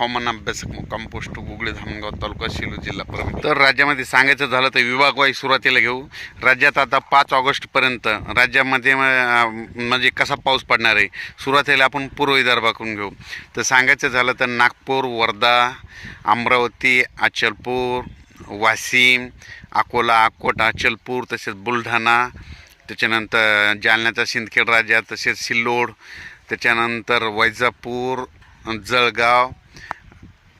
हवामान अभ्यासक मुक्काम पोस्ट गुगळे धामणगाव तालुका सेलू जिल्हा परभणी. तर राज्यामध्ये सांगायचं झालं तर विभागवाई सुरुवातीला घेऊ. राज्यात आता पाच ऑगस्टपर्यंत राज्यामध्ये म्हणजे कसा पाऊस पडणार आहे सुरुवातीला आपण पूर्व विदर्भाकडून घेऊ. तर सांगायचं झालं तर नागपूर वर्धा अमरावती अचलपूर वाशिम अकोला अकोट अचलपूर तसेच बुलढाणा त्याच्यानंतर जालन्याचा सिंदखेड राजा तसेच सिल्लोड त्याच्यानंतर वैजापूर जळगाव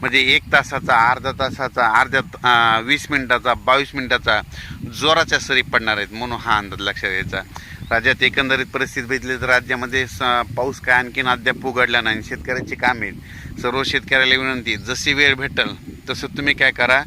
म्हणजे एक तासाचा अर्धा तासाचा अर्ध्या वीस मिनिटाचा बावीस मिनिटाचा जोराच्या सरी पडणार आहेत म्हणून हा अंदाज लक्षात घ्यायचा राज्यात एकंदरीत परिस्थिती बघितली तर राज्यामध्ये स पाऊस काय आणखीन अद्याप उघडला नाही शेतकऱ्याची कामे आहेत. सर्व शेतकऱ्याला विनंती जशी वेळ भेटेल तसं तुम्ही काय करा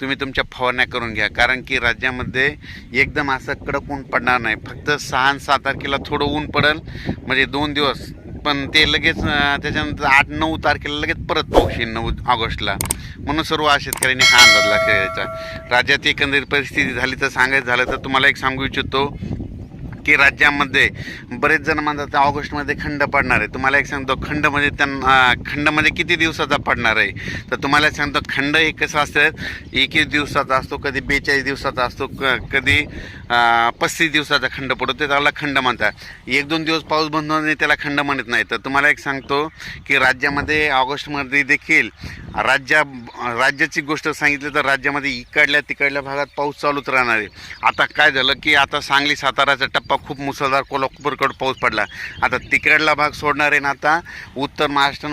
तुम्ही तुमच्या फवारण्या करून घ्या. कारण की राज्यामध्ये एकदम असं कडक ऊन पडणार नाही. फक्त सहा आणि सात तारखेला थोडं ऊन पडेल म्हणजे दोन दिवस पण ते लगेच त्याच्यानंतर आठ नऊ तारखेला लगेच परत पाऊस येईल नऊ ऑगस्टला. म्हणून सर्व शेतकऱ्यांनी हा अंदाज लक्षात राज्यात एकंदरीत परिस्थिती झाली तर सांगायचं झालं तर तुम्हाला एक सांगू इच्छितो. की राज्यामध्ये बरेच जण म्हणतात ऑगस्टमध्ये खंड पडणार आहे. तुम्हाला एक सांगतो खंड म्हणजे त्यांना खंडमध्ये किती दिवसाचा पडणार आहे? तर तुम्हाला एक सांगतो खंड हे कसं असतं एकवीस दिवसाचा असतो कधी बेचाळीस दिवसाचा असतो क कधी पस्तीस दिवसाचा खंड पडतो ते त्याला खंड म्हणतात. एक दोन दिवस पाऊस बंद होणे त्याला खंड म्हणत नाही. तर तुम्हाला एक सांगतो की राज्यामध्ये ऑगस्टमध्ये देखील राज्या राज्याची गोष्ट सांगितली तर राज्यामध्ये इकडल्या तिकडल्या भागात पाऊस चालूच राहणार आहे. आता काय झालं की आता सांगली साताराचा टप्पा खूप मुसळधार कोल्हापूरकडं पाऊस पडला. आता तिकडला भाग सोडणार आहे ना आता? उत्तर महाराष्ट्र